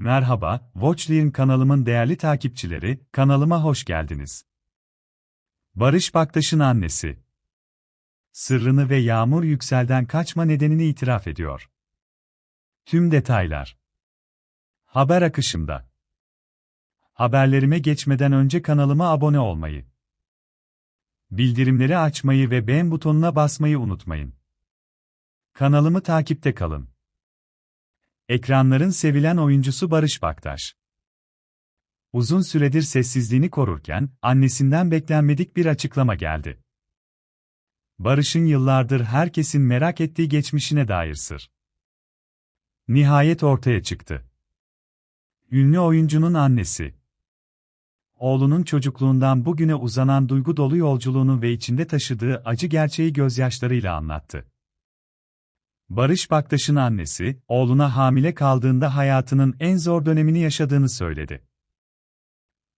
Merhaba, Watchline kanalımın değerli takipçileri, kanalıma hoş geldiniz. Barış Baktaş'ın annesi. Sırrını ve Yağmur Yüksel'den kaçma nedenini itiraf ediyor. Tüm detaylar. Haber akışımda. Haberlerime geçmeden önce kanalıma abone olmayı, bildirimleri açmayı ve beğen butonuna basmayı unutmayın. Kanalımı takipte kalın. Ekranların sevilen oyuncusu Barış Baktaş. Uzun süredir sessizliğini korurken, annesinden beklenmedik bir açıklama geldi. Barış'ın yıllardır herkesin merak ettiği geçmişine dair sır. Nihayet ortaya çıktı. Ünlü oyuncunun annesi. Oğlunun çocukluğundan bugüne uzanan duygu dolu yolculuğunu ve içinde taşıdığı acı gerçeği gözyaşlarıyla anlattı. Barış Baktaş'ın annesi, oğluna hamile kaldığında hayatının en zor dönemini yaşadığını söyledi.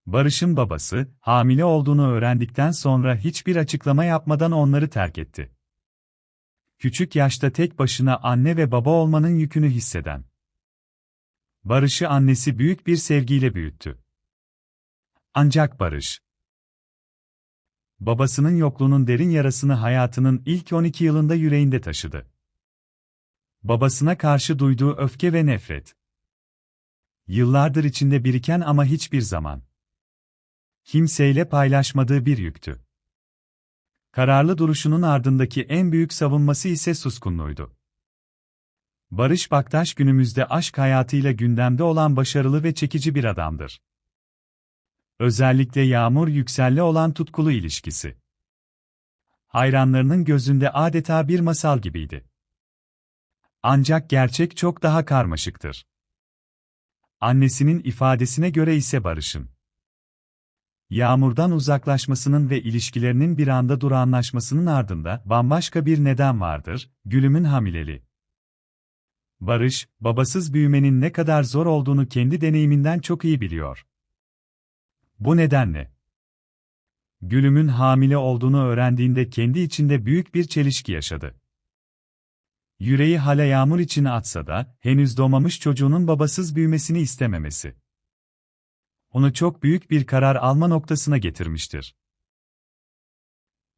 Barış'ın babası, hamile olduğunu öğrendikten sonra hiçbir açıklama yapmadan onları terk etti. Küçük yaşta tek başına anne ve baba olmanın yükünü hisseden. Barış'ı annesi büyük bir sevgiyle büyüttü. Ancak Barış, babasının yokluğunun derin yarasını hayatının ilk 12 yılında yüreğinde taşıdı. Babasına karşı duyduğu öfke ve nefret. Yıllardır içinde biriken ama hiçbir zaman kimseyle paylaşmadığı bir yüktü. Kararlı duruşunun ardındaki en büyük savunması ise suskunluğuydu. Barış Baktaş günümüzde aşk hayatıyla gündemde olan başarılı ve çekici bir adamdır. Özellikle Yağmur Yüksel'le olan tutkulu ilişkisi. Hayranlarının gözünde adeta bir masal gibiydi. Ancak gerçek çok daha karmaşıktır. Annesinin ifadesine göre ise Barış'ın Yağmur'dan uzaklaşmasının ve ilişkilerinin bir anda durağanlaşmasının ardında bambaşka bir neden vardır, Gülüm'ün hamileliği. Barış, babasız büyümenin ne kadar zor olduğunu kendi deneyiminden çok iyi biliyor. Bu nedenle Gülüm'ün hamile olduğunu öğrendiğinde kendi içinde büyük bir çelişki yaşadı. Yüreği hala yağmur içine atsa da, henüz doğmamış çocuğunun babasız büyümesini istememesi. Onu çok büyük bir karar alma noktasına getirmiştir.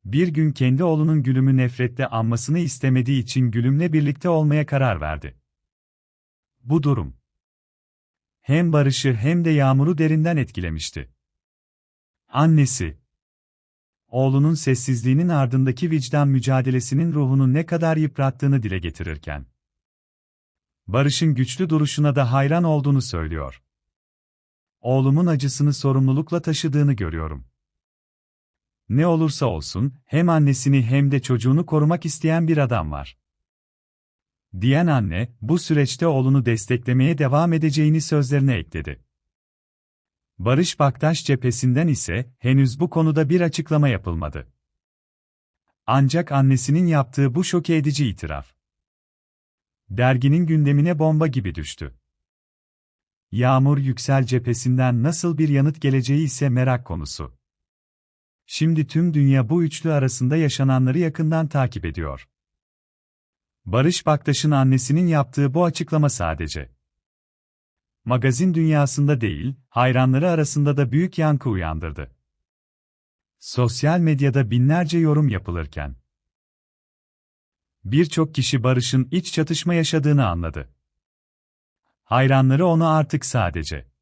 Bir gün kendi oğlunun Gülüm'ü nefretle anmasını istemediği için Gülüm'le birlikte olmaya karar verdi. Bu durum hem Barış'ı hem de Yağmur'u derinden etkilemişti. Annesi oğlunun sessizliğinin ardındaki vicdan mücadelesinin ruhunu ne kadar yıprattığını dile getirirken, Barış'ın güçlü duruşuna da hayran olduğunu söylüyor. Oğlumun acısını sorumlulukla taşıdığını görüyorum. Ne olursa olsun, hem annesini hem de çocuğunu korumak isteyen bir adam var. Diyen anne, bu süreçte oğlunu desteklemeye devam edeceğini sözlerine ekledi. Barış Baktaş cephesinden ise henüz bu konuda bir açıklama yapılmadı. Ancak annesinin yaptığı bu şoke edici itiraf. Derginin gündemine bomba gibi düştü. Yağmur Yüksel cephesinden nasıl bir yanıt geleceği ise merak konusu. Şimdi tüm dünya bu üçlü arasında yaşananları yakından takip ediyor. Barış Baktaş'ın annesinin yaptığı bu açıklama sadece magazin dünyasında değil, hayranları arasında da büyük yankı uyandırdı. Sosyal medyada binlerce yorum yapılırken birçok kişi Barış'ın iç çatışma yaşadığını anladı. Hayranları onu artık sadece